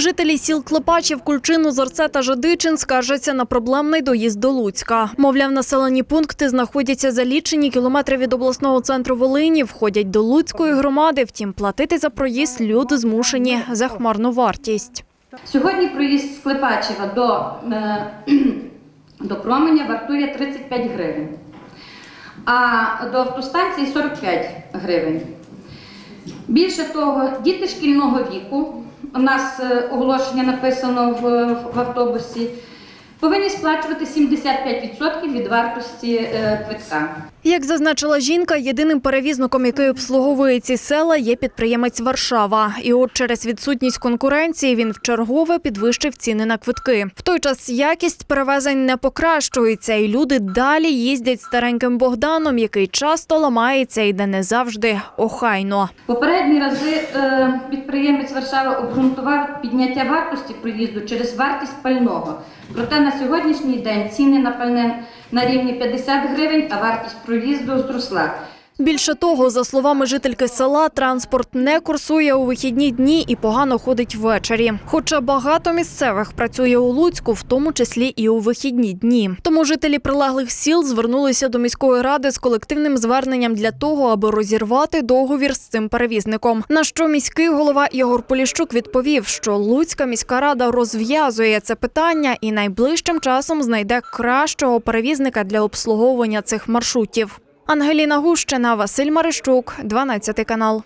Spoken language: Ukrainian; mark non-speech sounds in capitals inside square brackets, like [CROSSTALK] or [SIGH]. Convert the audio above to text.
Жителі сіл Клепачів, Кульчину, Зорце та Жадичин скаржаться на проблемний доїзд до Луцька. Мовляв, населені пункти знаходяться за лічені кілометри від обласного центру Волині, входять до Луцької громади. Втім, платити за проїзд люди змушені за хмарну вартість. Сьогодні проїзд з Клепачева до, е, [CLEARS THROAT] до променя вартує 35 гривень, а до автостанції 45 гривень. Більше того, діти шкільного віку, у нас е, оголошення написано в, в автобусі, повинні сплачувати 75% від вартості е, квитка. Як зазначила жінка, єдиним перевізником, який обслуговує ці села, є підприємець Варшава. І от через відсутність конкуренції він вчергове підвищив ціни на квитки. В той час якість перевезень не покращується, і люди далі їздять стареньким Богданом, який часто ламається і де не завжди охайно. Попередні рази е, підприємець Варшава обґрунтував підняття вартості проїзду через вартість пального. Проте на сьогоднішній день ціни на пальне на рівні 50 гривень, а вартість проїзду зросла. Більше того, за словами жительки села, транспорт не курсує у вихідні дні і погано ходить ввечері. Хоча багато місцевих працює у Луцьку, в тому числі і у вихідні дні. Тому жителі прилеглих сіл звернулися до міської ради з колективним зверненням для того, аби розірвати договір з цим перевізником. На що міський голова Ігор Поліщук відповів, що Луцька міська рада розв'язує це питання і найближчим часом знайде кращого перевізника для обслуговування цих маршрутів. Ангеліна Гущина, Василь Марищук, 12 канал.